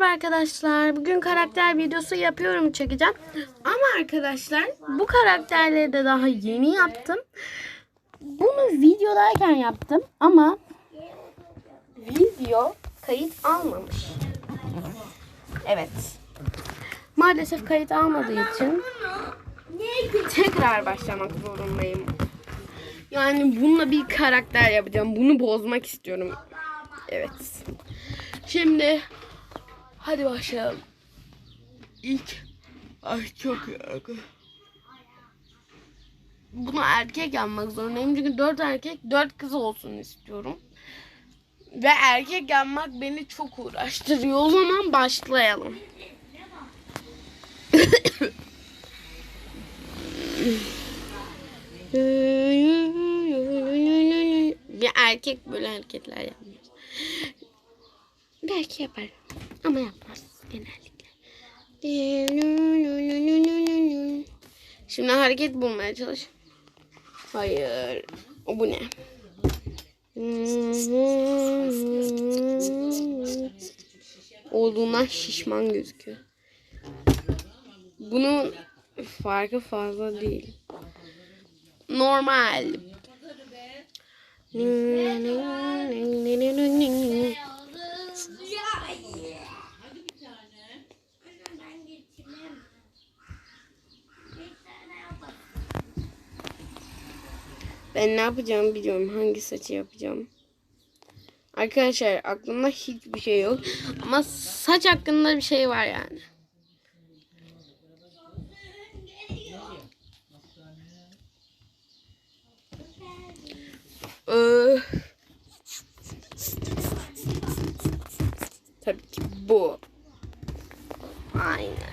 Merhaba arkadaşlar. Bugün karakter videosu yapıyorum çekeceğim. Ama arkadaşlar bu karakterleri de daha yeni yaptım. Bunu videodayken yaptım ama video kayıt almamış. Evet. Maalesef kayıt almadığı için tekrar başlamak zorundayım. Yani bununla bir karakter yapacağım. Bunu bozmak istiyorum. Evet. Şimdi hadi başlayalım. İlk ay çok yakın. Bunu erkek yapmak zorundayım çünkü dört erkek dört kız olsun istiyorum. Ve erkek yapmak beni çok uğraştırıyor. O zaman başlayalım. Bir erkek böyle hareketler yapmıyor. Belki yapar ama yapmaz genellikle. Şimdi hareket bulmaya çalış. Hayır. O bu ne? Olduğundan şişman gözüküyor. Bunun farkı fazla değil. Normal. Ben ne yapacağımı biliyorum. Hangi saçı yapacağım. Arkadaşlar aklımda hiçbir şey yok. Ama saç hakkında bir şey var yani. Ee, tabii ki bu. Aynen.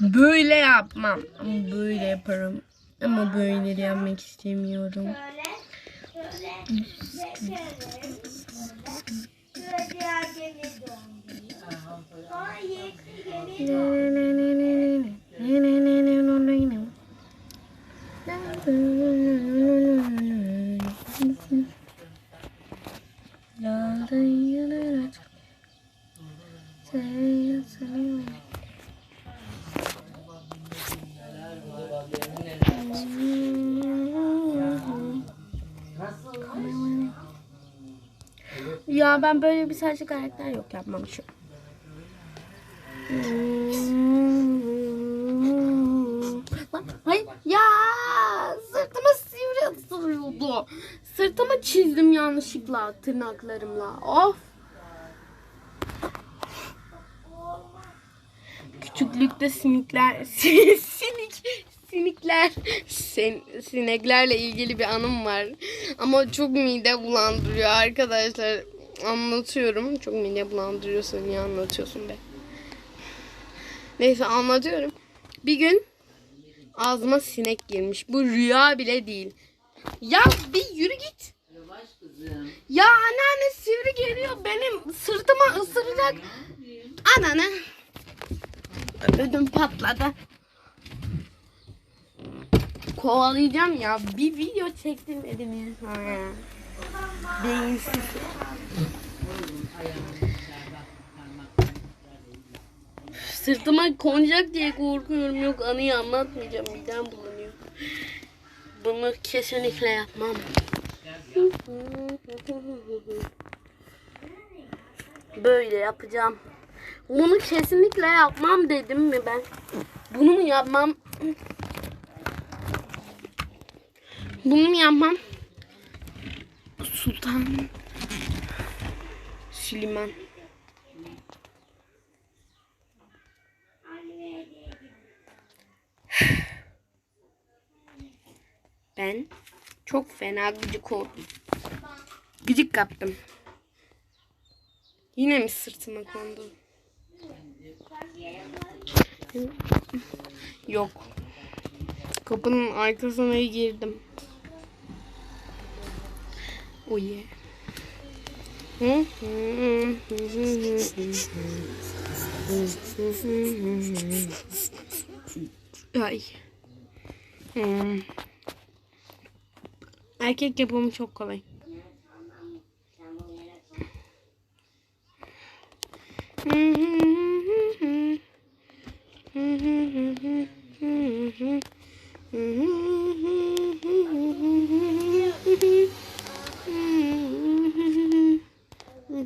Böyle yapmam. Ama böyle yaparım. Ama böyle yapmak istemiyorum. Ya ben böyle bir sadece karakter yok yapmamışım. Hayır ya sırtıma sivri ısırıyordu. Sırtımı çizdim yanlışlıkla tırnaklarımla. Of. Küçüklükte sinikler sinik sinikler sin, sineklerle ilgili bir anım var. Ama çok mide bulandırıyor arkadaşlar. Anlatıyorum. Çok mide bulandırıyorsa niye anlatıyorsun be? Neyse anlatıyorum. Bir gün ağzıma sinek girmiş. Bu rüya bile değil. Ya bir yürü git. Ya anneanne sivri geliyor benim sırtıma ısıracak. Anneanne. Ödüm patladı. Kovalayacağım ya. Bir video çektirmediniz. Ha. Beyinsiz. Sırtıma konacak diye korkuyorum. Yok anıyı anlatmayacağım. Midem bulanıyor. Bunu kesinlikle yapmam. Böyle yapacağım. Bunu kesinlikle yapmam dedim mi ben? Bunu mu yapmam? Bunu mu yapmam? Sultan Süleyman. Ben çok fena gıcık oldum. Gıcık kaptım. Yine mi sırtıma kondu? Yok. Kapının arkasına girdim. Oh yeah. Ay. Hmm. Erkek yapımı çok kolay.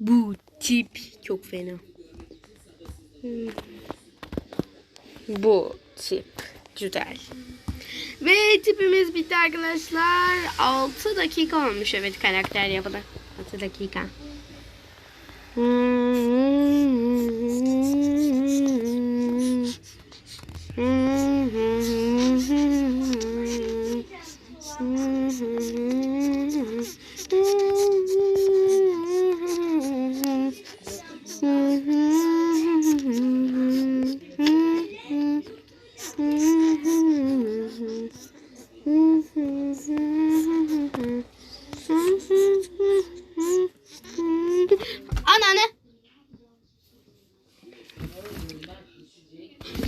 Bu tip çok fena. Bu tip güzel. Ve tipimiz bitti arkadaşlar. 6 dakika olmuş evet karakter yapılı. 6 dakika. Ananı.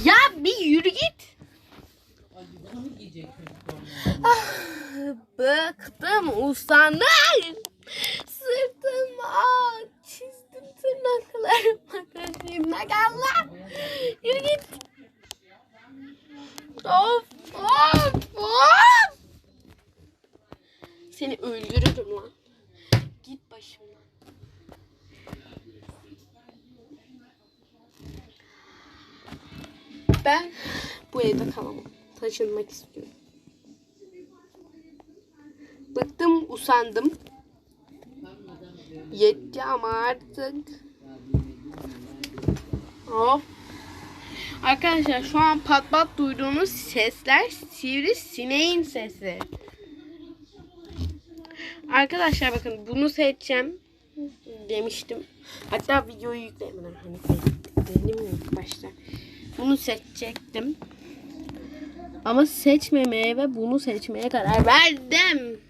Ya bir yürü git. Ah, bıktım usandım. Sırtıma çizdim tırnaklarıma gözümle galla. Yürü git. Of of of. Seni öldürürüm lan. Git başımdan. Ben bu evde kalamam. Taşınmak istiyorum. Bıktım, usandım. Yetti ama artık. Of. Arkadaşlar şu an pat pat duyduğunuz sesler sivri sineğin sesi. Arkadaşlar bakın bunu seçeceğim demiştim. Hatta videoyu yüklemeden hani başta. Bunu seçecektim. Ama seçmemeye ve bunu seçmeye karar verdim.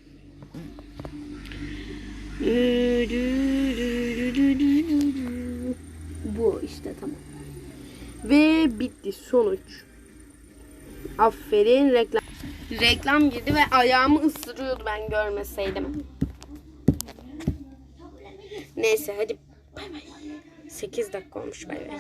Bu işte tamam. Ve bitti sonuç. Aferin reklam. Reklam girdi ve ayağımı ısırıyordu ben görmeseydim. Neyse hadi bay bay. 8 dakika olmuş bay bay.